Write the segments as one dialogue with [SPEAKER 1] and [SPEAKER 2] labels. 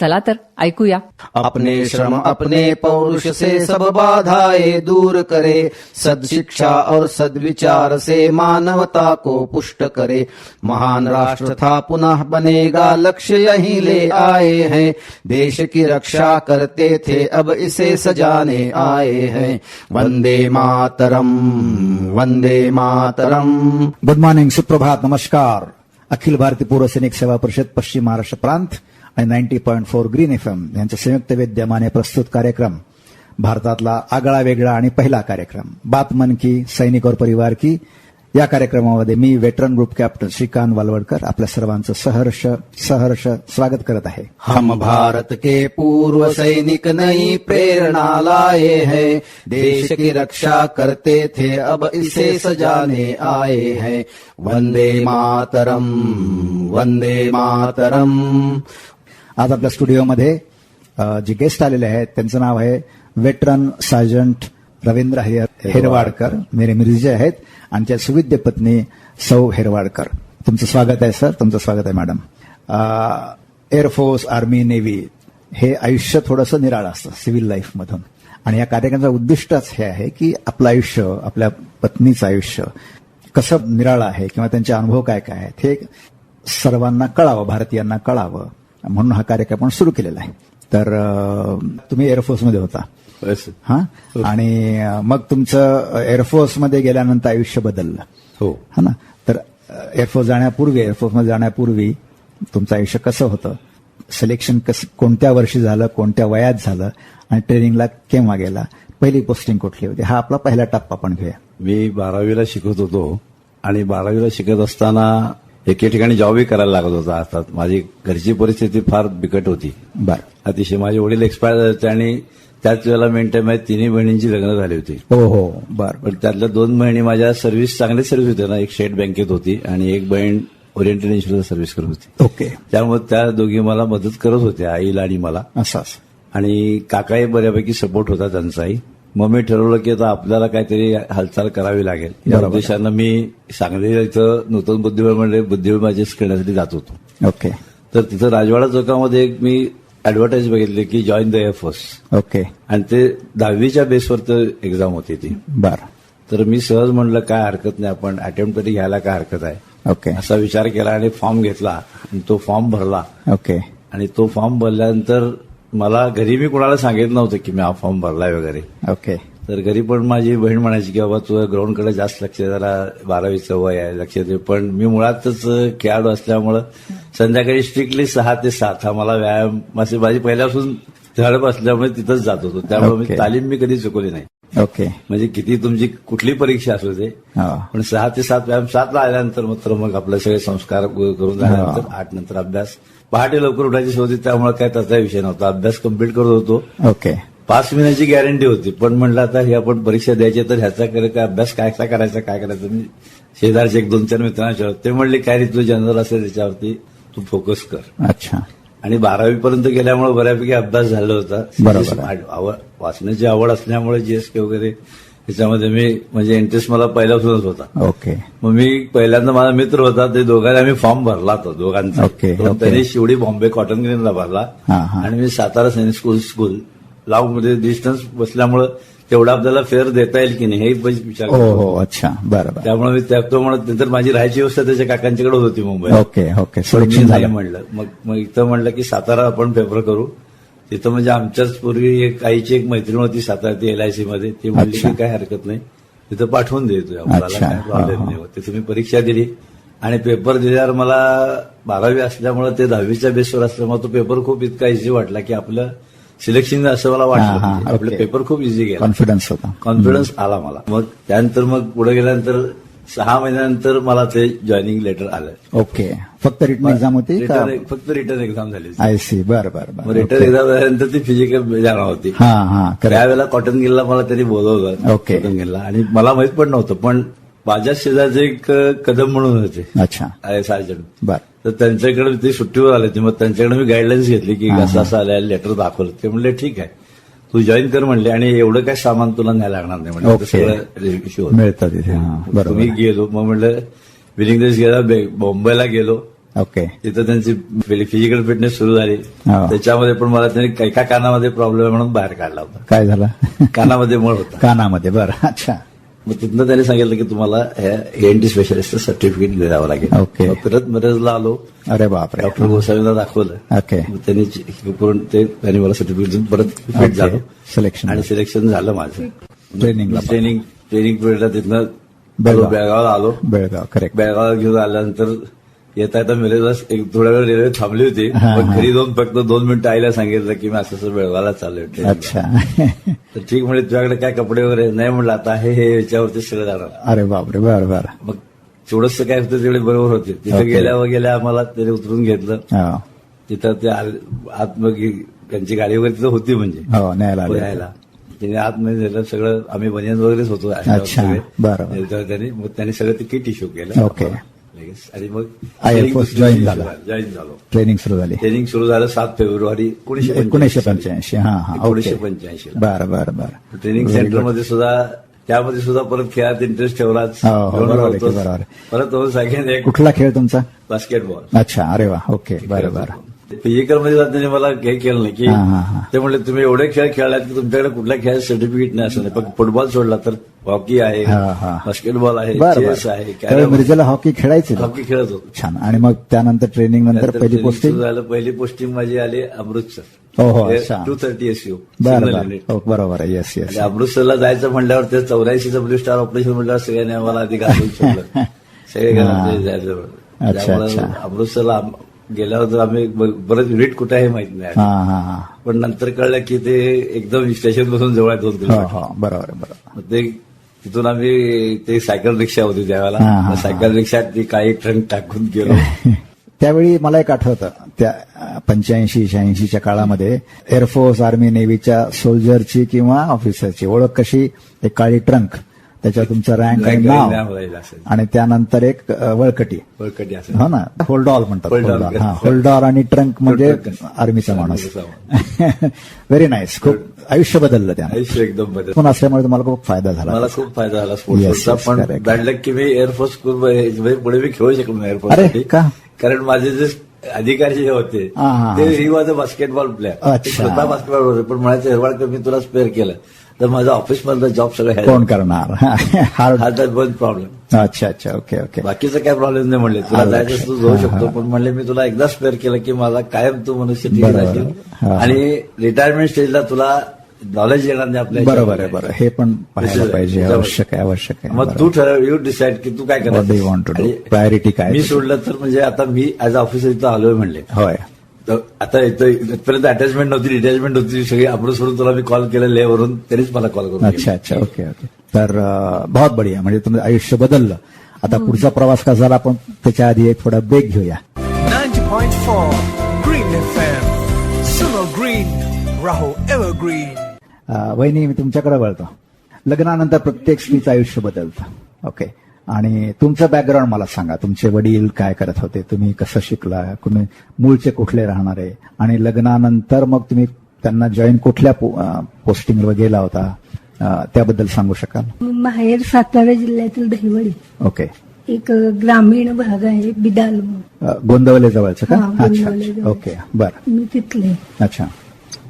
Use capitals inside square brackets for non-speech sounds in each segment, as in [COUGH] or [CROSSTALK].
[SPEAKER 1] चला तर ऐकूया.
[SPEAKER 2] अपने श्रम अपने पौरुष से सब बाधाएँ दूर करे सदशिक्षा और सद्विचार से मानवता को पुष्ट करे। महान राष्ट्र था पुनः बनेगा लक्ष्य यही ले आए हैं। देश की रक्षा करते थे अब इसे सजाने आए हैं। वंदे मातरम वंदे मातरम।
[SPEAKER 3] गुड मॉर्निंग सुप्रभात नमस्कार। अखिल भारतीय पूर्व सैनिक सेवा परिषद पश्चिम महाराष्ट्र प्रांत। आणि ninety point four Green F M यांच्या संयुक्त विद्यमाने प्रस्तुत कार्यक्रम भारतातला आगळा वेगळा आणि पहिला कार्यक्रम. बात मन की सैनिक और परिवार की या कार्यक्रमामध्ये मी veteran group captain Shrikant Walawadkar आपल्या सर्वांचं सहर्ष सहर्ष स्वागत करत आहे.
[SPEAKER 2] हम भारत के पूर्व सैनिक नई प्रेरणा लाए हैं। देश की रक्षा करते थे अब इसे सजाने आए हैं। वंदे मातरम वंदे मातरम।
[SPEAKER 3] आज आपल्या स्टुडिओमध्ये जे गेस्ट आलेले आहेत त्यांचं नाव आहे वेटरन सार्जंट रवींद्र हेर हेरवाडकर. मेरे मिरजे आहेत. आणि त्या सुविद्य पत्नी सौ हेरवाडकर. तुमचं स्वागत आहे सर. तुमचं स्वागत आहे मॅडम. एअरफोर्स आर्मी नेव्ही हे आयुष्य थोडंसं निराळं असतं सिव्हिल लाईफमधून आणि या कार्यक्रमाचं उद्दिष्टच हे आहे की आपलं आयुष्य आपल्या पत्नीचं आयुष्य कसं निराळं आहे किंवा त्यांचे अनुभव काय काय आहेत हे सर्वांना कळावं भारतीयांना कळावं. म्हणून हा कार्यक्रम आपण सुरू केलेला आहे. तर तुम्ही एअरफोर्समध्ये होता. हा? आणि मग तुमचं एअरफोर्समध्ये गेल्यानंतर आयुष्य बदललं.
[SPEAKER 4] हो.
[SPEAKER 3] हा ना? तर एअरफोर्स जाण्यापूर्वी एअरफोर्समध्ये जाण्यापूर्वी तुमचं आयुष्य कसं होतं? सिलेक्शन कसं कोणत्या वर्षी झालं कोणत्या वयात झालं आणि ट्रेनिंगला केव्हा गेला? पहिली पोस्टिंग कुठली होती? हा आपला पहिला टप्पा आपण घेऊया.
[SPEAKER 4] मी बारावीला शिकत होतो आणि बारावीला शिकत असताना एके ठिकाणी जॉबही करायला लागत होता अर्थात माझी घरची परिस्थिती फार बिकट होती.
[SPEAKER 3] बर.
[SPEAKER 4] अतिशय माझे वडील एक्सपायर झाले होते आणि त्याच वेळेला टाइम माझ्या तिन्ही बहिणींची लग्न झाली होती.
[SPEAKER 3] हो हो. बर.
[SPEAKER 4] पण त्यातल्या दोन बहिणी माझ्या सर्व्हिस चांगली सर्व्हिस होत्या ना. एक स्टेट बँकेत होती आणि एक बहीण ओरिएंटल इन्शुरन्स सर्व्हिस करत होती.
[SPEAKER 3] ओके.
[SPEAKER 4] त्यामुळे त्या दोघी मला मदत करत होत्या आईला आणि मला.
[SPEAKER 3] असं
[SPEAKER 4] आणि काकाही बऱ्यापैकी सपोर्ट होता त्यांचाही. मग मी ठरवलं की आता आपल्याला काहीतरी हालचाल करावी लागेल. या
[SPEAKER 3] बरोबर.
[SPEAKER 4] उद्देशानं मी सांगलीला इथं नूतन बुद्धिबळ म्हणजे बुद्धिबळ मॅचेस खेळण्यासाठी जात होतो.
[SPEAKER 3] ओके.
[SPEAKER 4] तर तिथं राजवाडा चौकामध्ये एक मी ऍडव्हर्टाईज बघितली की जॉईन द एअरफोर्स
[SPEAKER 3] ओके.
[SPEAKER 4] आणि ते दहावीच्या बेसवर तर एक्झाम होती ती.
[SPEAKER 3] बर.
[SPEAKER 4] तर मी सहज म्हणलं काय हरकत नाही आपण अटेम्प्ट तरी घ्यायला काय हरकत आहे?
[SPEAKER 3] ओके.
[SPEAKER 4] असा विचार केला आणि फॉर्म घेतला. आणि तो फॉर्म भरला.
[SPEAKER 3] ओके.
[SPEAKER 4] आणि तो फॉर्म भरल्यानंतर मला घरी मी कुणाला सांगितलं नव्हतं की मी हा फॉर्म भरलाय वगैरे.
[SPEAKER 3] ओके.
[SPEAKER 4] तर घरी पण माझी बहीण म्हणायची की बाबा तुझं ग्राउंडकडे जास्त लक्ष जरा बारावीचं वय आहे लक्ष दे. पण मी मुळातच खेळाडू असल्यामुळं संध्याकाळी स्ट्रिक्टली सहा ते सात हा मला व्यायाम माझी माझी पहिल्यापासून झडप असल्यामुळे तिथंच जात होतो. त्यामुळे मी. तालीम मी कधी चुकवली नाही.
[SPEAKER 3] ओके.
[SPEAKER 4] म्हणजे किती तुमची कुठली परीक्षा असू दे. पण सहा ते सात व्यायाम सातला आल्यानंतर मात्र मग आपले सगळे संस्कार करून झाल्यानंतर आठ नंतर अभ्यास. पहाटे लवकर उठायची होती त्यामुळे काय त्याचा विषय नव्हता. अभ्यास कंप्लीट करत होतो.
[SPEAKER 3] ओके
[SPEAKER 4] पास मिळण्याची गॅरंटी होती. पण म्हणलं आता ही आपण परीक्षा द्यायची तर ह्याचा करे काय अभ्यास काय काय करायचा काय करायचं? मी शेजारचे एक दोन चार मित्रांना. ते म्हणले काय रे तुझं जनरल असेल त्याच्यावरती तू फोकस कर.
[SPEAKER 3] अच्छा.
[SPEAKER 4] आणि बारावी पर्यंत गेल्यामुळे बऱ्यापैकी अभ्यास झाला होता.
[SPEAKER 3] बरोबर
[SPEAKER 4] वाचण्याची आवड असल्यामुळे जीएसके वगैरे त्याच्यामध्ये मी म्हणजे इंटरेस्ट मला पहिल्यापासूनच होता.
[SPEAKER 3] ओके.
[SPEAKER 4] मग मी पहिल्यांदा माझा मित्र होता ते दोघांनी आम्ही फॉर्म भरला होता दोघांचा.
[SPEAKER 3] ओके.
[SPEAKER 4] त्यांनी शिवडी बॉम्बे कॉटन ग्रीनला भरला.
[SPEAKER 3] हा, हा.
[SPEAKER 4] आणि मी सातारा सैनिक स्कूल स्कूल मध्ये डिस्टन्स बसल्यामुळं तेवढा आपल्याला फेअर देता येईल की नाही हे पण विचार
[SPEAKER 3] हो
[SPEAKER 4] करत.
[SPEAKER 3] हो. अच्छा बरं बरं.
[SPEAKER 4] त्यामुळे मी त्या- तो म्हणत नंतर माझी राहायची व्यवस्था त्याच्या काकांच्याकडे होती मुंबईत.
[SPEAKER 3] Okay okay. सिलेक्शन झालं.
[SPEAKER 4] म्हणलं. मग मग इथं म्हणलं की सातारा आपण पेपर करू. तिथं म्हणजे आमच्याच पूर्वी एक आईची एक मैत्रीण होती सातारा ती एलआयसी मध्ये ती म्हणली. की काय हरकत नाही तिथं पाठवून दे तुझ्या मुलाला. काय प्रॉब्लेम नाही होत. मी परीक्षा दिली आणि पेपर दिल्यावर मला बारावी असल्यामुळे ते दहावीच्या बेसवर असल्यामुळे तो पेपर खूप इतका इझी वाटला की आपलं सिलेक्शन असं मला वाटलं म्हणजे. आपलं. पेपर खूप इझी गेला
[SPEAKER 3] कॉन्फिडन्स होता
[SPEAKER 4] कॉन्फिडन्स आला मला मग त्यानंतर मग पुढे गेल्यानंतर सहा महिन्यानंतर मला ते जॉईनिंग लेटर आलं.
[SPEAKER 3] ओके फक्त रिटर्न एक्झाम होती का?
[SPEAKER 4] रिटर्न फक्त रिटर्न एक्झाम झाली
[SPEAKER 3] आय सी बरं बरं
[SPEAKER 4] मग
[SPEAKER 3] बरं
[SPEAKER 4] रिटर्न एक्झाम झाल्यानंतर ती फिजिकल जाणार होती.
[SPEAKER 3] हा हा
[SPEAKER 4] त्यावेळेला कॉटन गिलला मला त्यांनी बोलवलं.
[SPEAKER 3] ओके.
[SPEAKER 4] कॉटन गिलला. आणि मला माहीत पण नव्हतं पण माझ्या शेजारचे एक कदम म्हणून होते.
[SPEAKER 3] अच्छा.
[SPEAKER 4] आय सार्जंट
[SPEAKER 3] बर.
[SPEAKER 4] तर त्यांच्याकडे ते सुट्टीवर आले होते. मग त्यांच्याकडे मी गाईडलाईन्स घेतली की असं असं आलं लेटर दाखवलं. ते म्हणले ठीक आहे. तू जॉईन कर म्हणले आणि एवढं काय सामान तुला न्यायला लागणार नाही म्हणजे
[SPEAKER 3] ओके.
[SPEAKER 4] सगळं.
[SPEAKER 3] मिळतं तिथे. हा. बरोबर.
[SPEAKER 4] तुम्ही गेलो मग म्हणलं विलिंग देश गेला बे- मुंबईला गेलो.
[SPEAKER 3] ओके
[SPEAKER 4] तिथं त्यांची फिजिकल फिटनेस सुरू झाली.
[SPEAKER 3] हो.
[SPEAKER 4] त्याच्यामध्ये पण मला त्यांनी एका कानामध्ये प्रॉब्लेम आहे म्हणून बाहेर काढला होता.
[SPEAKER 3] काय झालं?
[SPEAKER 4] कानामध्ये मळ होता.
[SPEAKER 3] कानामध्ये बरं. अच्छा.
[SPEAKER 4] मग तिथनं त्यांनी सांगितलं की तुम्हाला एनटी स्पेशालिस्ट सर्टिफिकेट द्यावं लागेल.
[SPEAKER 3] ओके.
[SPEAKER 4] मग परत मिरजला आलो.
[SPEAKER 3] अरे बापरे.
[SPEAKER 4] डॉक्टर गोसावीला दाखवलं.
[SPEAKER 3] ओके
[SPEAKER 4] मग त्यांनी करून ते त्यांनी मला सर्टिफिकेट देऊन परत फिट. झालो.
[SPEAKER 3] सिलेक्शन
[SPEAKER 4] आणि सिलेक्शन झालं माझं.
[SPEAKER 3] ट्रेनिंगला
[SPEAKER 4] ट्रेनिंग ट्रेनिंग पिरियडला तिथनं
[SPEAKER 3] बेळगाव.
[SPEAKER 4] बेळगावला आलो.
[SPEAKER 3] बेळगाव करेक्ट
[SPEAKER 4] बेळगाव घेऊन आल्यानंतर येता येता मिरजला एक थोड्या वेळ रेल्वे थांबली होती
[SPEAKER 3] हा,
[SPEAKER 4] पण
[SPEAKER 3] हा.
[SPEAKER 4] घरी जाऊन फक्त दोन मिनिटं आईला सांगितलं की मी असं असं बेळगावला चाललोय.
[SPEAKER 3] अच्छा
[SPEAKER 4] तर ठीक म्हणजे तुझ्याकडे काय कपडे वगैरे नाही म्हणलं आता हे हे याच्यावरती सगळं जाणार
[SPEAKER 3] अरे बापरे बरं बरं
[SPEAKER 4] मग थोडंसं काय होतं तेवढे बरोबर होते तिथे
[SPEAKER 3] ओके.
[SPEAKER 4] गेल्या व गेल्या आम्हाला त्याने उतरून घेतलं
[SPEAKER 3] हो
[SPEAKER 4] तिथं ते आल- आत मग त्यांची गाडी वगैरे तिथं होती म्हणजे
[SPEAKER 3] हो न्यायला आले.
[SPEAKER 4] यायला त्याने आतमध्ये झालं सगळं आम्ही बनियन वगैरेच होतो
[SPEAKER 3] अच्छा. बरं.
[SPEAKER 4] त्याच्यावर त्यांनी मग त्यांनी सगळं ते किट इश्यू केलं
[SPEAKER 3] ओके.
[SPEAKER 4] आणि मग
[SPEAKER 3] join झाला.
[SPEAKER 4] जॉईन झालो.
[SPEAKER 3] ट्रेनिंग सुरू झाली.
[SPEAKER 4] ट्रेनिंग सुरू झालं सात फेब्रुवारी
[SPEAKER 3] एकोणीसशे पंच्याऐंशी. हा हा
[SPEAKER 4] एकोणीशे
[SPEAKER 3] ओके
[SPEAKER 4] पंच्याऐंशी
[SPEAKER 3] बरं बरं बरं.
[SPEAKER 4] ट्रेनिंग सेंटरमध्ये सुद्धा त्यामध्ये सुद्धा परत खेळात इंटरेस्ट ठेवलाच
[SPEAKER 3] हो, हो.
[SPEAKER 4] परत एक
[SPEAKER 3] कुठला खेळ तुमचा?
[SPEAKER 4] बास्केटबॉल
[SPEAKER 3] अच्छा अरे वा ओके. बरं बरं.
[SPEAKER 4] मध्ये जात त्यांनी मला हे केलं नाही की. ते म्हणले तुम्ही एवढे खेळ खेळलात की तुमच्याकडे कुठल्या खेळात सर्टिफिकेट नाही असं नाही. फक्त फुटबॉल सोडला तर हॉकी आहे. बास्केटबॉल आहे चेस आहे
[SPEAKER 3] मिर्जेला हॉकी खेळायचे.
[SPEAKER 4] हॉकी खेळत होतो.
[SPEAKER 3] छान. आणि मग त्यानंतर ट्रेनिंग नंतर पहिली पोस्टिंग
[SPEAKER 4] झालं. पहिली पोस्टिंग माझी आली Amritsar. Two thirty S U
[SPEAKER 3] बरं बरं. बरोबर आहे. येस येस
[SPEAKER 4] अमृतसरला जायचं म्हणल्यावर ते चौऱ्याऐंशीचं ब्लू स्टार ऑपरेशन म्हणल्यावर सगळ्यांनी आम्हाला सोडलं. सगळे घरात जायचं. अमृतसरला गेल्यावर तर आम्ही बरंच युनिट कुठे आहे माहीत नाही.
[SPEAKER 3] हा हा हा.
[SPEAKER 4] पण नंतर कळलं की ते एकदम स्टेशनपासून जवळ दोन
[SPEAKER 3] हो
[SPEAKER 4] किलोमीटर.
[SPEAKER 3] हो. बरोबर
[SPEAKER 4] ते तिथून आम्ही ते सायकल रिक्षा होती त्यावेळेला. सायकल रिक्षात ती काही ट्रंक टाकून गेलो. [LAUGHS]
[SPEAKER 3] त्यावेळी मला एक आठवतं त्या पंच्याऐंशी शहाऐंशीच्या काळामध्ये एअरफोर्स आर्मी नेव्हीच्या सोल्जरची किंवा ऑफिसरची ओळख कशी? एक काळी ट्रंक. त्याच्यावर तुमचं रँक आणि
[SPEAKER 4] नाव
[SPEAKER 3] आणि त्यानंतर एक वळकटी.
[SPEAKER 4] बळकटी असेल.
[SPEAKER 3] हो ना? होल्डॉल म्हणतात
[SPEAKER 4] होल्डॉल.
[SPEAKER 3] हा होल्डॉल आणि ट्रंक म्हणजे. आर्मीचा माणूस. व्हेरी नाईस [LAUGHS] खूप आयुष्य बदललं त्यानं.
[SPEAKER 4] आयुष्य एकदम बदल
[SPEAKER 3] पण असल्यामुळे तुम्हाला खूप फायदा झाला.
[SPEAKER 4] मला खूप फायदा झाला स्पोर्ट्सचा पण लक की मी एअरफोर्स पुढे मी खेळू शकलो नाही एअरफोर्स
[SPEAKER 3] अरे, का?
[SPEAKER 4] कारण माझे जे अधिकारी जे होते ते
[SPEAKER 3] हा.
[SPEAKER 4] Was a basketball player. स्वतः बास्केटबॉल होते पण म्हणायचं हेरवाडकर मी तुला स्पेअर केलं. तर माझं ऑफिस मधलं जॉब सगळं
[SPEAKER 3] कोण करणार? [LAUGHS] हार्ड
[SPEAKER 4] हा प्रॉब्लेम
[SPEAKER 3] अच्छा अच्छा ओके ओके
[SPEAKER 4] बाकीचं काय प्रॉब्लेम नाही म्हणले. तुला जायचं. तू जाऊ शकतो. पण म्हणले मी तुला एकदा स्पेअर केलं की मला कायम तू मनुष्य
[SPEAKER 3] बरोबर.
[SPEAKER 4] आणि रिटायरमेंट स्टेजला तुला नॉलेज येणार नाही आपल्या
[SPEAKER 3] बरोबर आहे बरं हे पण पाहायला पाहिजे. आवश्यक आहे आवश्यक आहे.
[SPEAKER 4] मग
[SPEAKER 3] बरोबर.
[SPEAKER 4] तू ठरव यू डिसाईड की तू काय
[SPEAKER 3] to do?
[SPEAKER 4] आणि
[SPEAKER 3] Priority काय
[SPEAKER 4] मी? सोडलं तर म्हणजे आता मी ऍज ऑफिसर इथं आलोय म्हणले.
[SPEAKER 3] होय.
[SPEAKER 4] तर आता इथं इथपर्यंत अटॅचमेंट नव्हती रिटॅचमेंट होती सगळी आपण सोडून तुला मी कॉल केलं लेवरून त्यांनीच मला कॉल करून
[SPEAKER 3] अच्छा अच्छा ओके ओके तर बहुत बढिया. म्हणजे तुमचं आयुष्य बदललं. आता पुढचा प्रवास कसा झाला आपण त्याच्या आधी एक थोडा ब्रेक घेऊया.
[SPEAKER 5] 90.4 Green FM. Summer Green, Rahul Evergreen.
[SPEAKER 3] अं, वहिनी मी तुमच्याकडे वळतो. लग्नानंतर प्रत्येक स्त्रीचं आयुष्य बदलतं. ओके आणि तुमचं बॅकग्राऊंड मला सांगा. तुमचे वडील काय करत होते? तुम्ही कसं शिकला तुम्ही मूळचे कुठले राहणारे आणि लग्नानंतर मग तुम्ही त्यांना जॉईन कुठल्या पोस्टिंगवर गेला होता? त्याबद्दल सांगू शकाल?
[SPEAKER 5] माहेर सातारा जिल्ह्यातील दहिवडी.
[SPEAKER 3] ओके.
[SPEAKER 5] एक ग्रामीण भाग आहे बिदाल.
[SPEAKER 3] गोंदवले जवळचं का? अच्छा. ओके बर.
[SPEAKER 5] मी तिथले.
[SPEAKER 3] अच्छा.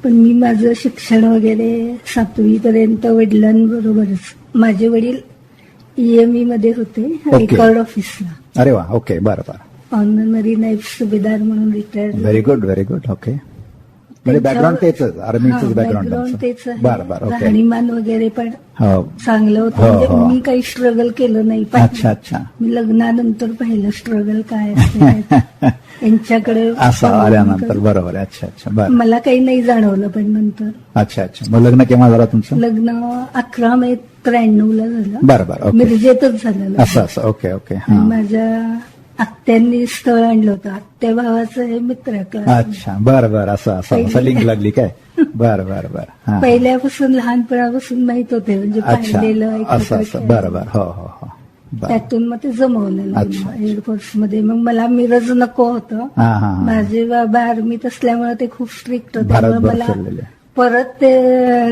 [SPEAKER 5] पण मी माझं शिक्षण वगैरे सातवी पर्यंत वडिलांबरोबरच. माझे वडील ईएमई मध्ये होते. रेकॉर्ड ऑफिसला
[SPEAKER 3] अरे वा ओके बरं बरं.
[SPEAKER 5] ऑनरनरी नाईब सुभेदार म्हणून retired
[SPEAKER 3] very good very good okay म्हणजे बॅकग्राऊंड तेच आर्मीच बॅकग्राऊंड
[SPEAKER 5] तेच
[SPEAKER 3] बरं बरं ओके
[SPEAKER 5] राहणीमान वगैरे पण
[SPEAKER 3] हो.
[SPEAKER 5] चांगलं होतं.
[SPEAKER 3] हो,
[SPEAKER 5] म्हणजे
[SPEAKER 3] हो.
[SPEAKER 5] मी काही स्ट्रगल केलं नाही.
[SPEAKER 3] अच्छा अच्छा.
[SPEAKER 5] मी लग्नानंतर पाहिलं स्ट्रगल काय असते [LAUGHS] यांच्याकडे
[SPEAKER 3] असं आल्यानंतर बरोबर अच्छा अच्छा. बरं.
[SPEAKER 5] मला काही नाही जाणवलं पण नंतर.
[SPEAKER 3] अच्छा अच्छा. मग लग्न केव्हा झालं तुमचं?
[SPEAKER 5] लग्न अकरा मे त्र्याण्णव ला झालं.
[SPEAKER 3] बरं बरं
[SPEAKER 5] मिरजेतच झालं.
[SPEAKER 3] असं असं. ओके ओके
[SPEAKER 5] माझ्या आत्यांनी स्थळ आणलं होतं. आत्या भावाचं हे मित्र
[SPEAKER 3] अच्छा बरं बरं असं असं असं लिंक लागली काय? बरं बरं बरं. हा.
[SPEAKER 5] पहिल्यापासून लहानपणापासून माहीत होते म्हणजे
[SPEAKER 3] अच्छा
[SPEAKER 5] पाहिलेलं
[SPEAKER 3] असं असं. बरं बरं हो हो हो. बरं.
[SPEAKER 5] त्यातून मग ते जमवलं
[SPEAKER 3] अच्छा.
[SPEAKER 5] एअरफोर्समध्ये. मग मला मिरज नको होतं.
[SPEAKER 3] हा हा हा.
[SPEAKER 5] माझे बाबा आर्मीत असल्यामुळे ते खूप स्ट्रिक्ट होते.
[SPEAKER 3] भारतभर
[SPEAKER 5] मला. परत ते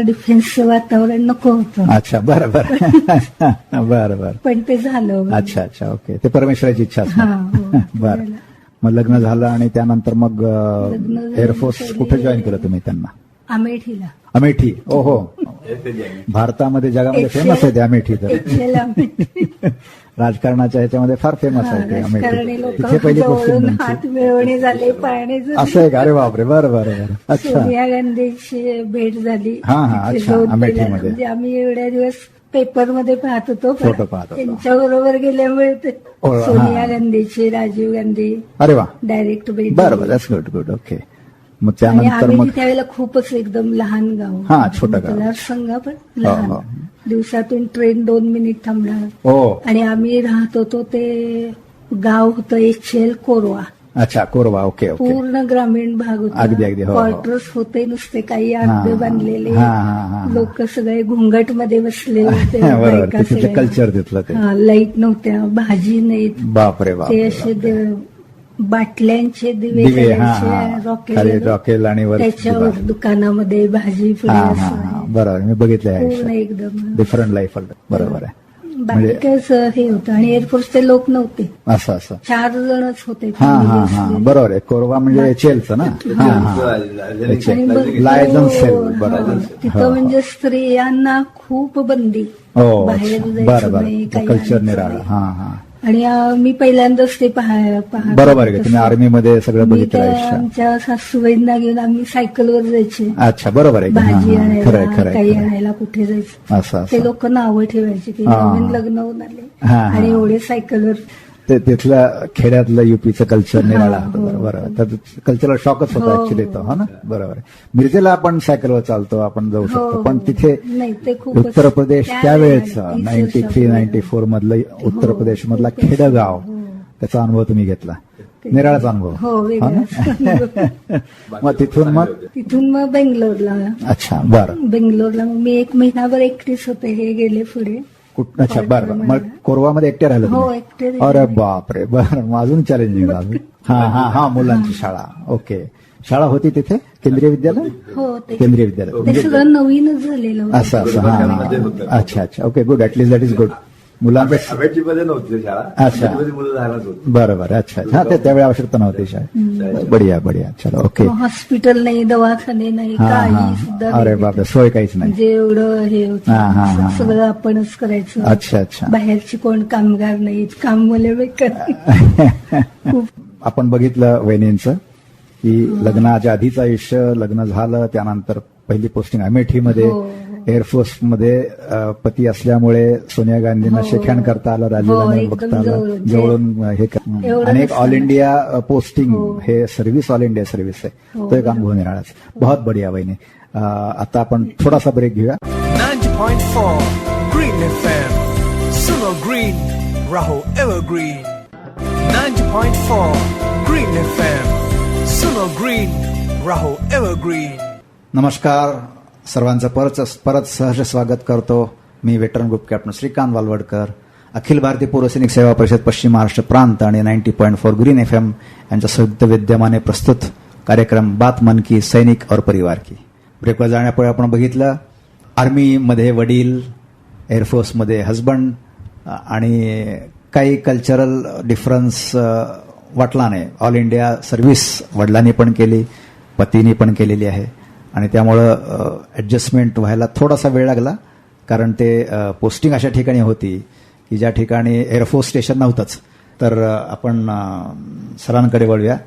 [SPEAKER 5] डिफेन्सचं वातावरण नको होतं.
[SPEAKER 3] अच्छा बरं बरं. [LAUGHS] बरं बरं.
[SPEAKER 5] पण ते झालं
[SPEAKER 3] अच्छा अच्छा ओके. ते परमेश्वराची इच्छा
[SPEAKER 5] हा, हो. [LAUGHS]
[SPEAKER 3] बरं. मग लग्न झालं आणि त्यानंतर मग एअरफोर्स कुठे जॉईन केलं तुम्ही त्यांना?
[SPEAKER 5] अमेठीला.
[SPEAKER 3] अमेठी. ओ हो [LAUGHS] भारतामध्ये जगामध्ये फेमस आहे ते अमेठी तर. राजकारणाच्या ह्याच्यामध्ये फार फेमस आहे तिथे पहिली
[SPEAKER 5] पाळणे झाले.
[SPEAKER 3] असं आहे का अरे बापरे बरं बरं बरं अच्छा
[SPEAKER 5] सोनिया गांधीची भेट झाली
[SPEAKER 3] हा, हा, अच्छा, अमेठीमध्ये.
[SPEAKER 5] म्हणजे आम्ही एवढ्या दिवस पेपरमध्ये पाहत होतो
[SPEAKER 3] फोटो पाहत होतो.
[SPEAKER 5] त्यांच्या बरोबर गेल्यामुळे. सोनिया गांधीची राजीव गांधी
[SPEAKER 3] अरे वा
[SPEAKER 5] डायरेक्ट भेट
[SPEAKER 3] बरं
[SPEAKER 5] झाली.
[SPEAKER 3] बरं दॅट्स गुड गुड ओके मग त्यानंतर
[SPEAKER 5] आम्ही
[SPEAKER 3] मग
[SPEAKER 5] त्यावेळेला खूपच एकदम लहान गाव.
[SPEAKER 3] हा, छोटं गाव.
[SPEAKER 5] मतदारसंघ पण
[SPEAKER 3] हो,
[SPEAKER 5] लहान.
[SPEAKER 3] हो.
[SPEAKER 5] दिवसातून ट्रेन दोन मिनिट थांबणार.
[SPEAKER 3] ओ
[SPEAKER 5] आणि आम्ही राहत होतो ते गाव होतं एचएल कोरवा.
[SPEAKER 3] अच्छा कोरवा. Okay okay.
[SPEAKER 5] पूर्ण ग्रामीण भाग
[SPEAKER 3] अगदी, अगदी, हो, हो.
[SPEAKER 5] क्वार्टर्स होते नुसते काही
[SPEAKER 3] हा,
[SPEAKER 5] अर्धे
[SPEAKER 3] हा.
[SPEAKER 5] बांधलेले.
[SPEAKER 3] हा, हा, हा.
[SPEAKER 5] लोक सगळे घुंगटमध्ये बसलेले होते. [LAUGHS]
[SPEAKER 3] बरोबर.
[SPEAKER 5] बायका
[SPEAKER 3] ते तिथलं
[SPEAKER 5] सगळ्या.
[SPEAKER 3] कल्चर तिथलं ते.
[SPEAKER 5] हा, लाइट नव्हत्या भाजी नाहीत.
[SPEAKER 3] बापरे बाप
[SPEAKER 5] ते असे द- बाटल्यांचे दिवे रॉकेल
[SPEAKER 3] रॉकेल आणि वर
[SPEAKER 5] त्याच्यावर. दुकानामध्ये भाजी
[SPEAKER 3] बरोबर मी बघितलं
[SPEAKER 5] एकदम
[SPEAKER 3] डिफरंट लाईफ बरोबर आहे.
[SPEAKER 5] बाकी
[SPEAKER 3] म्हणजे
[SPEAKER 5] काय असं हे होतं. आणि एअरफोर्सचे लोक नव्हते.
[SPEAKER 3] असं असं.
[SPEAKER 5] चार जणच होते.
[SPEAKER 3] हा हा हा. बरोबर आहे. कोरवा म्हणजे एचएलचं ना? हा हा.
[SPEAKER 5] हो, हा. तिथं
[SPEAKER 3] हो,
[SPEAKER 5] म्हणजे स्त्रियांना खूप बंदी.
[SPEAKER 3] हो.
[SPEAKER 5] बाहेर. जायचं नाही,
[SPEAKER 3] कल्चर निराळा. हा हा.
[SPEAKER 5] आणि अं, मी पहिल्यांदाच ते पाहा पाहत
[SPEAKER 3] बरोबर आहे
[SPEAKER 5] होते
[SPEAKER 3] तुम्ही
[SPEAKER 5] तसं.
[SPEAKER 3] आर्मीमध्ये सगळं
[SPEAKER 5] मी
[SPEAKER 3] बघितलं
[SPEAKER 5] त्या
[SPEAKER 3] आयुष्य
[SPEAKER 5] आमच्या सासूबाईंना घेऊन आम्ही सायकलवर जायचे
[SPEAKER 3] अच्छा बरोबर आहे की? हा,
[SPEAKER 5] भाजी
[SPEAKER 3] हा. खरंय
[SPEAKER 5] आणायला
[SPEAKER 3] खरंय
[SPEAKER 5] काही
[SPEAKER 3] खरंय.
[SPEAKER 5] आणायला कुठे जायचं
[SPEAKER 3] असं
[SPEAKER 5] ते
[SPEAKER 3] असं
[SPEAKER 5] लोक नावं ठेवायचे की
[SPEAKER 3] हा.
[SPEAKER 5] नवीन लग्न होऊन आले
[SPEAKER 3] हा, हा.
[SPEAKER 5] आणि एवढे सायकलवर
[SPEAKER 3] ते तिथलं खेड्यातलं युपीचं कल्चर निराळा.
[SPEAKER 5] हा,
[SPEAKER 3] होतं. बरोबर तर कल्चरल शॉकच होता ऍक्च्युली. तो हा ना? बरोबर मिरजेला आपण सायकलवर चालतो आपण जाऊ
[SPEAKER 5] हो,
[SPEAKER 3] शकतो. पण
[SPEAKER 5] हो.
[SPEAKER 3] तिथे
[SPEAKER 5] नाही, ते खूपच
[SPEAKER 3] उत्तर प्रदेश
[SPEAKER 5] त्या
[SPEAKER 3] त्यावेळेचं
[SPEAKER 5] वेळेला,
[SPEAKER 3] नाईन्टी थ्री नाईन्टी फोर मधलं उत्तर प्रदेश मधला. खेडगाव. त्याचा अनुभव तुम्ही घेतला. निराळाचा [LAUGHS] अनुभव. मग तिथून मग?
[SPEAKER 5] तिथून मग बेंगलोरला.
[SPEAKER 3] अच्छा बरं.
[SPEAKER 5] बेंगलोरला मी एक महिनाभर एकटीच होते हे गेले पुढे.
[SPEAKER 3] कुठ अच्छा बरं बरं. मग कोरवामध्ये एकटे राहिलं
[SPEAKER 5] हो,
[SPEAKER 3] तुम्ही?
[SPEAKER 5] एकटे राहिले.
[SPEAKER 3] अरे बापरे बरं मग अजून चॅलेंजिंग हा हा हा मुलांची शाळा. ओके. शाळा होती तिथे? केंद्रीय विद्यालय?
[SPEAKER 5] हो ते
[SPEAKER 3] केंद्रीय विद्यालय.
[SPEAKER 5] ते
[SPEAKER 3] म्हणजे
[SPEAKER 5] सगळं नवीनच झालेलं होतं.
[SPEAKER 3] असं असं हा हा. अच्छा अच्छा. Okay good at least that is good मुलांपेक्षा.
[SPEAKER 4] मध्ये नव्हती शाळा.
[SPEAKER 3] अच्छा.
[SPEAKER 4] मुलं लहानच होती.
[SPEAKER 3] बरं बरं अच्छा. अच्छा हा ते त्यावेळी आवश्यकता नव्हती शाळेत. बढिया बढिया. चलो ओके.
[SPEAKER 5] हॉस्पिटल नाही दवाखाने नाही
[SPEAKER 3] हा
[SPEAKER 5] काही
[SPEAKER 3] हा
[SPEAKER 5] सुद्धा
[SPEAKER 3] अरे
[SPEAKER 5] नाही.
[SPEAKER 3] बापरे सोय काहीच नाही.
[SPEAKER 5] म्हणजे एवढं हे
[SPEAKER 3] हा, हा, हा.
[SPEAKER 5] होतं सगळं आपणच करायचं.
[SPEAKER 3] अच्छा अच्छा.
[SPEAKER 5] बाहेरची कोण कामगार नाहीत काम मला बेकार. [LAUGHS] खूप.
[SPEAKER 3] आपण बघितलं वहिनींचं की लग्नाच्या आधीचं आयुष्य लग्न झालं त्यानंतर पहिली पोस्टिंग अमेठीमध्ये
[SPEAKER 5] हो, हो.
[SPEAKER 3] एअरफोर्समध्ये अ, पती असल्यामुळे सोनिया गांधींना
[SPEAKER 5] हो.
[SPEAKER 3] शेखाण करता आलं राजीव
[SPEAKER 5] हो,
[SPEAKER 3] गांधींना
[SPEAKER 5] एकदम
[SPEAKER 3] बघता आलं
[SPEAKER 5] जवळून.
[SPEAKER 3] जवळून हे आणि एक. ऑल इंडिया पोस्टिंग
[SPEAKER 5] हो.
[SPEAKER 3] हे सर्व्हिस ऑल इंडिया सर्व्हिस आहे
[SPEAKER 5] हो,
[SPEAKER 3] तो एक अनुभव निराळाच बहुत बढिया वहिनी अ, आता आपण थोडासा ब्रेक घेऊया
[SPEAKER 6] 90.4 Green FM. Suno Green, Raho Evergreen. 90.4 Green FM. Suno Green, Raho Evergreen.
[SPEAKER 3] नमस्कार सर्वांचं परत परत सहर्ष स्वागत करतो. मी veteran group captain Shrikant Walawadkar. Akhil Bharatiya Purvasainik Seva Parishad पश्चिम महाराष्ट्र प्रांत आणि ninety point four Green F M यांच्या संयुक्त विद्यमाने प्रस्तुत कार्यक्रम बात मन की सैनिक और परिवार की. ब्रेकवर जाण्यापूर्वी आपण बघितलं आर्मीमध्ये वडील एअरफोर्समध्ये हजबंड आणि काही कल्चरल डिफरन्स वाटला नाही. ऑल इंडिया सर्व्हिस वडिलांनी पण केली पतीने पण केलेली आहे. आणि त्यामुळं ॲडजस्टमेंट व्हायला थोडासा वेळ लागला कारण ते पोस्टिंग अशा ठिकाणी होती की ज्या ठिकाणी एअरफोर्स स्टेशन नव्हतंच. तर आपण सरांकडे वळूया.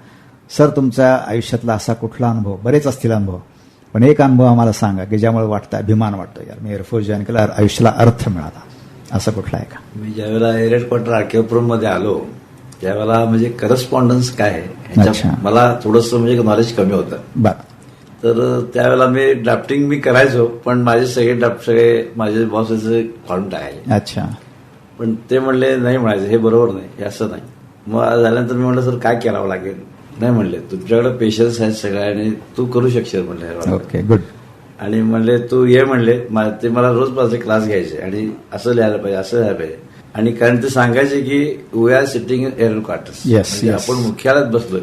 [SPEAKER 3] सर तुमच्या आयुष्यातला असा कुठला अनुभव? बरेच असतील अनुभव. पण एक अनुभव आम्हाला सांगा की ज्यामुळे वाटतं अभिमान वाटतो यार मी एअरफोर्स जॉईन केला आयुष्याला अर्थ मिळाला. असं कुठला आहे का?
[SPEAKER 4] मी ज्यावेळेला एअर आर्केपुरममध्ये आलो त्यावेळेला म्हणजे करस्पॉन्डन्स काय मला थोडंसं म्हणजे नॉलेज कमी होतं.
[SPEAKER 3] बरं.
[SPEAKER 4] तर त्यावेळेला मी ड्राफ्टिंग मी करायचो पण माझे सगळे ड्राफ्ट सगळे माझे बॉसेस काढून टाकायचे.
[SPEAKER 3] अच्छा.
[SPEAKER 4] पण ते म्हणले नाही म्हणायचे हे बरोबर नाही हे असं नाही. मग झाल्यानंतर मी म्हटलं सर काय करावं लागेल? नाही म्हणले तुमच्याकडे पेशन्स आहेत सगळ्या आणि तू करू शकशील म्हणले.
[SPEAKER 3] ओके गुड
[SPEAKER 4] आणि म्हणले तू ये म्हणले. ते मला रोज माझे क्लास घ्यायचे आणि असं लिहायला पाहिजे असं लिहायला पाहिजे. आणि कारण ते सांगायचे की we are sitting in headquarters. आपण मुख्यालयात बसलोय.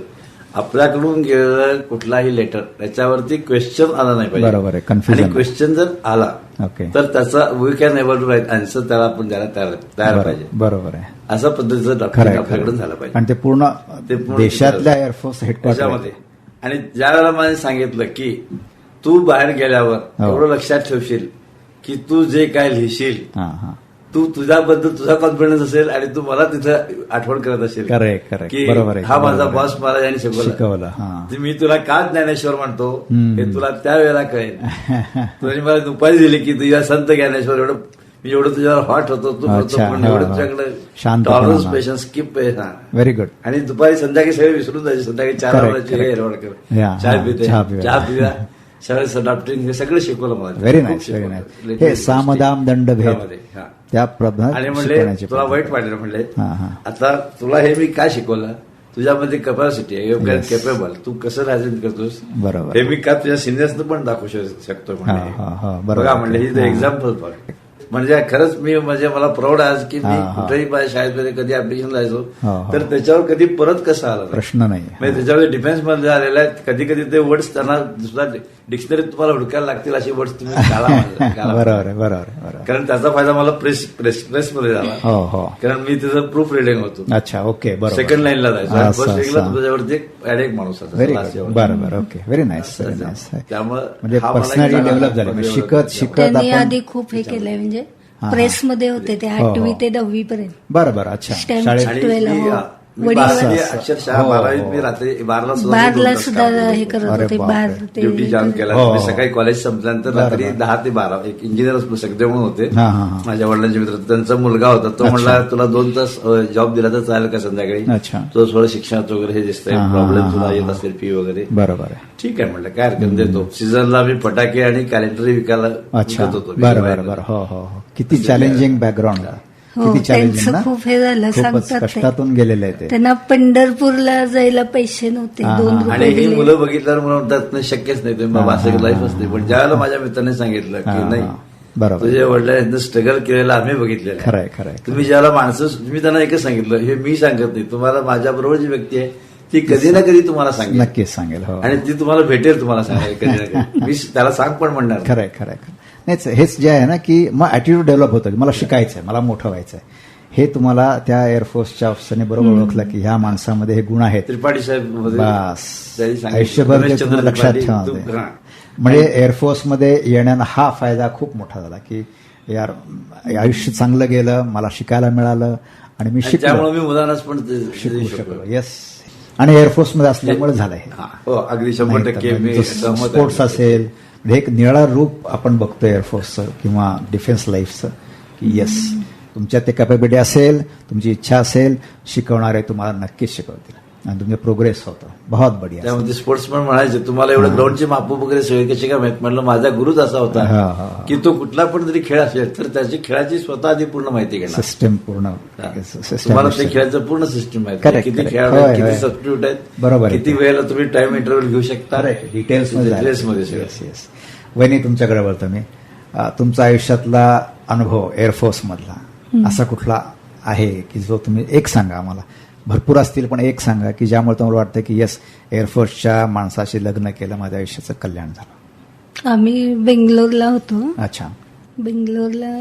[SPEAKER 4] आपल्याकडून गेलेलं कुठलाही लेटर त्याच्यावरती क्वेश्चन आला नाही पाहिजे.
[SPEAKER 3] बरोबर आहे,
[SPEAKER 4] क्वेश्चन जर आला
[SPEAKER 3] ओके
[SPEAKER 4] तर त्याचा we can able to write answer त्याला आपण द्यायला तयार तयार पाहिजे.
[SPEAKER 3] बरोबर आहे.
[SPEAKER 4] अशा पद्धतीचं डॉक्टर आपल्याकडून झालं. पाहिजे.
[SPEAKER 3] आणि ते पूर्ण
[SPEAKER 4] ते
[SPEAKER 3] देशातल्या एअरफोर्स हेडक्वार्टर
[SPEAKER 4] त्याच्यामध्ये. आणि ज्या वेळेला मला सांगितलं की तू बाहेर गेल्यावर
[SPEAKER 3] हो.
[SPEAKER 4] एवढं लक्षात ठेवशील की तू जे काय लिहिशील तू तुझ्याबद्दल तुझा कॉन्फिडन्स असेल आणि तू मला तिथं आठवण करत असेल. की
[SPEAKER 3] बरोबर
[SPEAKER 4] हा माझा. बॉस मला याने शिकवलं.
[SPEAKER 3] हां.
[SPEAKER 4] मी तुला का ज्ञानेश्वर म्हणतो. हे तुला त्यावेळेला कळेल. तुझी मला उपाधी दिली की तुझ्या संत ज्ञानेश्वर एवढं मी एवढं तुझ्यावर हॉट होतो तू एवढं. तुझ्याकडे. पेशन्स स्किप
[SPEAKER 3] व्हेरी गुड
[SPEAKER 4] आणि दुपारी संध्याकाळी सगळे विसरून जायचे संध्याकाळी चार वाजता चहा पिते. सगळे डॉक्टरिंग हे सगळं शिकवलं मला
[SPEAKER 3] व्हेरी नाईस व्हेरी. नाईस हे सामदाम दंड भेद. त्या प्रभात
[SPEAKER 4] आणि म्हणले तुला. वाईट वाटलं म्हणले. आता तुला हे मी काय शिकवलं तुझ्यामध्ये कपॅसिटी आहे. केपेबल तू कसं राजन करतोस
[SPEAKER 3] बरोबर.
[SPEAKER 4] हे मी का तुझ्या सिनियर्सनं पण दाखवू शक- शकतो. बघा म्हणले ही
[SPEAKER 3] हा.
[SPEAKER 4] एक्झाम्पल बघ म्हणजे खरंच मी म्हणजे मला प्राऊड आहे आज की मी. कुठेही माझ्या शाळेमध्ये कधी ऍप्लिकेशन जायचो
[SPEAKER 3] हा, हा.
[SPEAKER 4] तर त्याच्यावर कधी परत कसं आलं.
[SPEAKER 3] प्रश्न नाही
[SPEAKER 4] म्हणजे त्याच्यामध्ये डिफेन्समध्ये आलेला आहे कधी कधी ते वर्ड्स त्यांना दुसरा डिक्शनरीत तुम्हाला हुडकायला लागतील असे वर्ड्स तुम्ही. [LAUGHS]
[SPEAKER 3] बरोबर आहे बरोबर आहे बरोबर
[SPEAKER 4] कारण त्याचा फायदा मला प्रेस प्रेस प्रेस मध्ये झाला
[SPEAKER 3] हो हो
[SPEAKER 4] कारण मी तिथं प्रूफ रिडिंग होतो
[SPEAKER 3] अच्छा ओके बरोबर
[SPEAKER 4] सेकंड लाईनला जायचो फर्स्ट. तुझ्यावरती एक माणूस होता
[SPEAKER 3] व्हेरी
[SPEAKER 4] last
[SPEAKER 3] गुड
[SPEAKER 4] जेवढा.
[SPEAKER 3] बरं बरं ओके व्हेरी नाईस
[SPEAKER 4] त्यामुळं मला
[SPEAKER 3] पर्सनॅलिटी डेव्हलप झाली म्हणजे शिकत. शिकत
[SPEAKER 5] आधी खूप हे केलंय म्हणजे. प्रेसमध्ये होते ते
[SPEAKER 3] हो, हो.
[SPEAKER 5] आठवी ते दहावी पर्यंत
[SPEAKER 3] बरं बरं अच्छा. शाळेत
[SPEAKER 5] हो.
[SPEAKER 4] अक्षरशः
[SPEAKER 3] हो,
[SPEAKER 4] बारावीत
[SPEAKER 3] हो.
[SPEAKER 4] मी रात्री बारला सुद्धा मी
[SPEAKER 5] बारला
[SPEAKER 4] दोन तास
[SPEAKER 5] सुद्धा
[SPEAKER 4] काम करत
[SPEAKER 5] हे
[SPEAKER 4] होतो.
[SPEAKER 5] करत
[SPEAKER 3] अरे
[SPEAKER 5] होते
[SPEAKER 3] बापरे.
[SPEAKER 5] बार ते
[SPEAKER 4] ड्युटी जॉईन केला मी. सकाळी कॉलेज संपल्यानंतर रात्री. दहा ते बारा एक इंजिनियर सगळे म्हणून होते
[SPEAKER 3] हा, हा, हा.
[SPEAKER 4] माझ्या वडिलांचे मित्र त्यांचा मुलगा होता तो. म्हणला तुला दोन तास जॉब दिला तर चालेल का संध्याकाळी
[SPEAKER 3] अच्छा.
[SPEAKER 4] तो थोडं शिक्षणाचं वगैरे हे दिसतंय प्रॉब्लेम तुला येत. असेल फी वगैरे
[SPEAKER 3] बरोबर आहे
[SPEAKER 4] ठीक आहे म्हटलं काय हरकत देतो सीझनला मी फटाके आणि कॅलेंडर विकायला
[SPEAKER 3] अच्छा
[SPEAKER 4] विकत होतो
[SPEAKER 3] बरं बरं बरं हो हो हो किती चॅलेंजिंग बॅकग्राऊंड
[SPEAKER 5] हो,
[SPEAKER 3] किती चॅलेंजिंग
[SPEAKER 5] त्यांचं
[SPEAKER 3] ना
[SPEAKER 5] खूप हे झालं,
[SPEAKER 3] खूपच
[SPEAKER 5] सांगतात ते.
[SPEAKER 3] कष्टातून गेलेले आहे ते.
[SPEAKER 5] त्यांना पंढरपूरला जायला पैसे नव्हते
[SPEAKER 3] हा,
[SPEAKER 5] दोन
[SPEAKER 3] हा.
[SPEAKER 4] आणि
[SPEAKER 5] रुपये
[SPEAKER 4] ही
[SPEAKER 5] दिले.
[SPEAKER 4] मुलं बघितल्यावर मला म्हणतात नाही शक्यच नाही तुम्ही बाबा
[SPEAKER 3] हा,
[SPEAKER 4] असं
[SPEAKER 3] हा,
[SPEAKER 4] लाईफ
[SPEAKER 3] हा,
[SPEAKER 4] असते. पण ज्यावेळेला माझ्या मित्राने सांगितलं
[SPEAKER 3] हा,
[SPEAKER 4] की नाही
[SPEAKER 3] हा. बरोबर.
[SPEAKER 4] तुझ्या वडिलांनी स्ट्रगल केलेलं आम्ही बघितलेलं आहे.
[SPEAKER 3] खरंय खरंय
[SPEAKER 4] तुम्ही ज्याला माणसं मी त्यांना एकच सांगितलं हे मी सांगत नाही तुम्हाला माझ्या बरोबर जी व्यक्ती आहे ती कधी ना कधी तुम्हाला सांगेल.
[SPEAKER 3] नक्कीच सांगेल हो.
[SPEAKER 4] आणि ती तुम्हाला भेटेल तुम्हाला सांगेल कधी ना कधी. मी त्याला सांग पण म्हणणार
[SPEAKER 3] खरंय खरंय खरं नाहीच हेच जे आहे ना की मग ऍटिट्यूड डेव्हलप होतं. मला शिकायचंय मला मोठं व्हायचंय. हे तुम्हाला त्या एअरफोर्सच्या ऑफिसरने बरोबर ओळखलं की ह्या माणसामध्ये हे गुण आहेत.
[SPEAKER 4] त्रिपाठी साहेब
[SPEAKER 3] आयुष्यभर लक्षात ठेवा. म्हणजे एअरफोर्समध्ये येण्यानं हा फायदा खूप मोठा झाला की यार आयुष्य चांगलं गेलं मला शिकायला मिळालं आणि मी शिकलो.
[SPEAKER 4] मी मुलांनाच पण
[SPEAKER 3] शिकू शकलो. येस आणि एअरफोर्समध्ये असल्यामुळे झालं हे.
[SPEAKER 4] अगदी शंभर टक्के मी सहमत आहे.
[SPEAKER 3] स्पोर्ट्स असेल म्हणजे एक निळं रूप आपण बघतो एअरफोर्सचं किंवा डिफेन्स लाईफचं की येस तुमच्यात ते कॅपॅबिलिटी असेल तुमची इच्छा असेल शिकवणारे तुम्हाला नक्कीच शिकवतील. आणि तुमचे प्रोग्रेस होतं बहुत बढिया
[SPEAKER 4] त्यामध्ये स्पोर्ट्समन म्हणायचे तुम्हाला एवढं ग्राउंडची मापू वगैरे सगळे कसे काय माहीत म्हणलं माझा गुरुच असा होता
[SPEAKER 3] हा, हा.
[SPEAKER 4] की तो कुठला पण जरी खेळ असेल तर त्याची खेळाची स्वतः आधी पूर्ण माहिती घेणार
[SPEAKER 3] सिस्टम पूर्ण
[SPEAKER 4] तुम्हाला ते. खेळाचं पूर्ण सिस्टम आहे किती. खेळाडू आहेत किती. सबस्टिट्यूट आहेत
[SPEAKER 3] बरोबर आहे
[SPEAKER 4] किती
[SPEAKER 3] ते.
[SPEAKER 4] वेळेला तुम्ही टाइम इंटरव्ह्यू घेऊ शकता डिटेल्समध्ये डिटेल्समध्ये सगळं.
[SPEAKER 3] येस येस वहिनी तुमच्याकडे बोलतो मी. तुमचा आयुष्यातला अनुभव एअरफोर्स मधला. असा कुठला आहे की जो तुम्ही एक सांगा आम्हाला. भरपूर असतील पण एक सांगा की ज्यामुळे तुम्हाला वाटतं की येस एअरफोर्सच्या माणसाशी लग्न केलं माझ्या आयुष्याचं कल्याण झालं.
[SPEAKER 5] आम्ही बेंगलोरला होतो.
[SPEAKER 3] अच्छा.
[SPEAKER 5] बेंगलोरला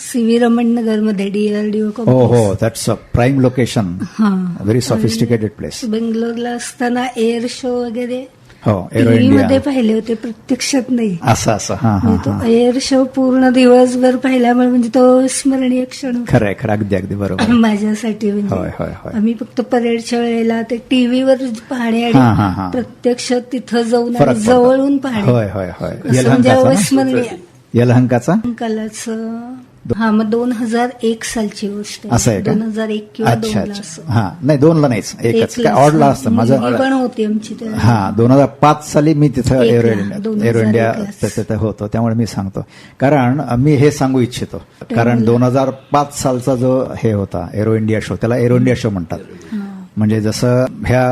[SPEAKER 5] सी व्ही रमण नगरमध्ये डीआरडीओ
[SPEAKER 3] हो हो दॅट्स अ प्राईम लोकेशन
[SPEAKER 5] हा.
[SPEAKER 3] व्हेरी सॉफिस्टिकेटेड प्लेस
[SPEAKER 5] बेंगलोरला असताना एअर शो वगैरे
[SPEAKER 3] हो
[SPEAKER 5] टीव्ही मध्ये पाहिले होते प्रत्यक्षात नाही
[SPEAKER 3] असं असं हा
[SPEAKER 5] म्हणजे तो एअर शो पूर्ण दिवसभर पाहिल्यामुळे म्हणजे तो स्मरणीय क्षण.
[SPEAKER 3] खरंय खरं अगदी अगदी बरोबर [LAUGHS]
[SPEAKER 5] माझ्यासाठी म्हणजे. आम्ही फक्त परेडच्या वेळेला ते टीव्हीवर पाहणे. आणि प्रत्यक्ष तिथं जाऊन. जवळून पाहणे
[SPEAKER 3] होय होय होय
[SPEAKER 5] असं म्हणजे? अविस्मरणीय
[SPEAKER 3] यलहंकाचा
[SPEAKER 5] कलाचं हा मग दोन हजार एक सालची गोष्ट
[SPEAKER 3] असं आहे का?
[SPEAKER 5] दोन हजार एक किंवा
[SPEAKER 3] अच्छा अच्छा. हा नाही दोनला नाहीच. एकच. काय ऑडला
[SPEAKER 5] असं.
[SPEAKER 3] असतं. माझं
[SPEAKER 5] पण होती आमची.
[SPEAKER 3] हा दोन हजार पाच साली मी तिथं एरो इंडिया
[SPEAKER 5] 2001
[SPEAKER 3] एरो इंडिया. तिथं होतो. त्यामुळे मी सांगतो. कारण मी हे सांगू इच्छितो. कारण दोन हजार पाच सालचा जो हे होता एरो इंडिया शो त्याला एरो इंडिया शो म्हणतात. म्हणजे जसं ह्या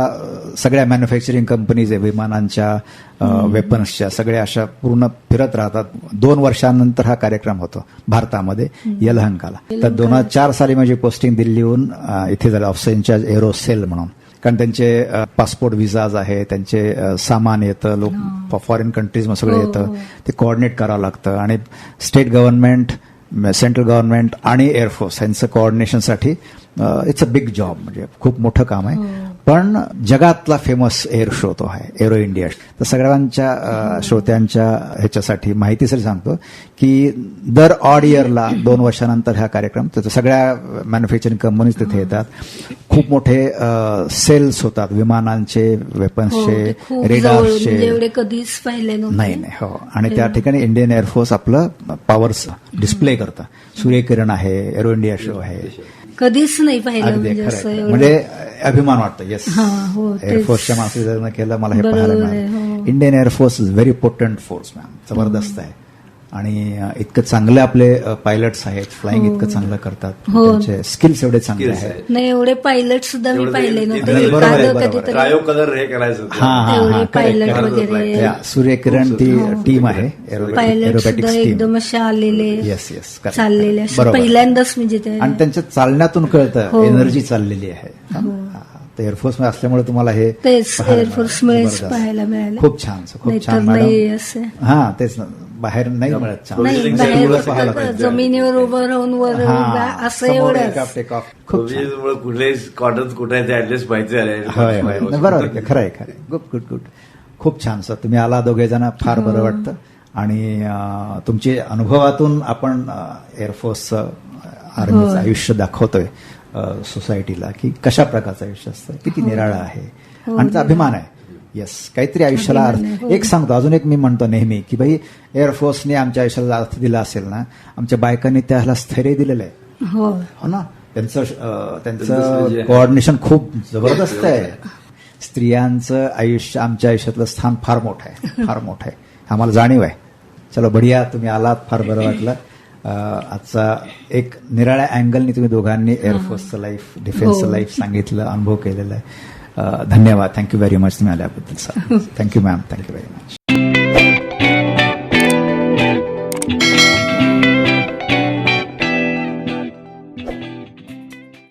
[SPEAKER 3] सगळ्या मॅन्युफॅक्चरिंग कंपनीज आहे विमानांच्या वेपन्सच्या सगळ्या अशा पूर्ण फिरत राहतात. दोन वर्षानंतर हा कार्यक्रम होतो भारतामध्ये यलहंकाला. तर दोन हजार चार साली माझी पोस्टिंग दिल्लीहून इथे झालं ऑफिसर इन्चार्ज एरो सेल म्हणून. कारण त्यांचे पासपोर्ट विजाज आहे त्यांचे सामान येतं लोक फॉरेन कंट्रीज सगळं येतं. ते कोऑर्डिनेट करावं लागतं. आणि स्टेट गव्हर्नमेंट सेंट्रल गव्हर्नमेंट आणि एअरफोर्स यांचं कोऑर्डिनेशनसाठी इट्स अ बिग जॉब म्हणजे खूप मोठं काम आहे. पण जगातला फेमस एअर शो तो आहे एरो इंडिया तर सगळ्यांच्या श्रोत्यांच्या ह्याच्यासाठी माहितीसाठी सांगतो की दर ऑड इयरला दोन वर्षानंतर हा कार्यक्रम तर सगळ्या मॅन्युफॅक्चरिंग कंपनीज तिथे येतात. खूप मोठे सेल्स होतात विमानांचे
[SPEAKER 5] हो,
[SPEAKER 3] वेपन्सचे
[SPEAKER 5] जवळून
[SPEAKER 3] रेडार्सचे
[SPEAKER 5] म्हणजे कधीच पाहिले
[SPEAKER 3] नाही नाही हो. आणि त्या ठिकाणी इंडियन एअरफोर्स आपलं पॉवर्स डिस्प्ले करतं. सूर्यकिरण आहे एरो इंडिया शो आहे.
[SPEAKER 5] कधीच नाही पाहिलं म्हणजे असं
[SPEAKER 3] म्हणजे अभिमान वाटतो. येस
[SPEAKER 5] हा.
[SPEAKER 3] एअरफोर्सच्या माणसाचं लग्न केलं मला हे पाहायला मिळालं. Indian air force is very potent force ma'am जबरदस्त आहे. आणि इतकं चांगले आपले पायलट्स आहेत. फ्लाइंग इतकं चांगलं करतात.
[SPEAKER 5] हो.
[SPEAKER 3] त्यांचे स्किल्स एवढे चांगले आहेत.
[SPEAKER 5] नाही एवढे पायलट सुद्धा मी पाहिले नव्हते.
[SPEAKER 4] कलर हे.
[SPEAKER 3] हा हा हा सूर्यकिरण ती टीम आहे
[SPEAKER 5] पायलट एकदम असे आलेले
[SPEAKER 3] येस येस
[SPEAKER 5] चाललेले पहिल्यांदाच म्हणजे
[SPEAKER 3] आणि त्यांच्या चालण्यातून कळतं
[SPEAKER 5] हो.
[SPEAKER 3] एनर्जी चाललेली आहे. हा, हा. तर एअरफोर्समध्ये असल्यामुळे तुम्हाला हे
[SPEAKER 5] एअरफोर्स. पाहायला मिळाले.
[SPEAKER 3] खूप छान खूप छान हा तेच ना. बाहेर नाही
[SPEAKER 4] पाहिजे.
[SPEAKER 5] जमिनीवर उभं राहून वर
[SPEAKER 3] हा,
[SPEAKER 5] असं.
[SPEAKER 4] मुळे कुठलेही कॉटन कुठे ऍडजस्ट
[SPEAKER 3] नाही, बरोबर आहे. खरं आहे खरं. गुड गुड गुड खूप छान सर. तुम्ही आला दोघे जण फार बरं वाटतं. आणि अं, तुमच्या अनुभवातून आपण एअरफोर्सचं आर्मीचं आयुष्य दाखवतोय सोसायटीला की कशा प्रकारचं आयुष्य असतं? किती निराळं आहे? आणि त्याचा अभिमान आहे. येस काहीतरी आयुष्याला अर्थ एक सांगतो अजून एक मी म्हणतो नेहमी की भाई एअरफोर्सने आमच्या आयुष्याला अर्थ दिला असेल ना आमच्या बायकांनी त्याला स्थैर्य दिलेलं आहे.
[SPEAKER 5] हो.
[SPEAKER 3] हो ना? त्यांचं
[SPEAKER 4] त्यांचं
[SPEAKER 3] कोऑर्डिनेशन खूप जबरदस्त आहे. स्त्रियांचं आयुष्य आमच्या आयुष्यातलं स्थान फार मोठं आहे. फार मोठं आहे. आम्हाला जाणीव आहे. चलो बढिया तुम्ही आलात फार बरं वाटलं. आजचा एक निराळ्या अँगलनी तुम्ही दोघांनी एअरफोर्सचं लाईफ डिफेन्सचं लाईफ सांगितलं अनुभव केलेला आहे. अं, धन्यवाद थँक्यू व्हेरी मच तुम्ही आल्याबद्दल sir thank you ma'am thank you very much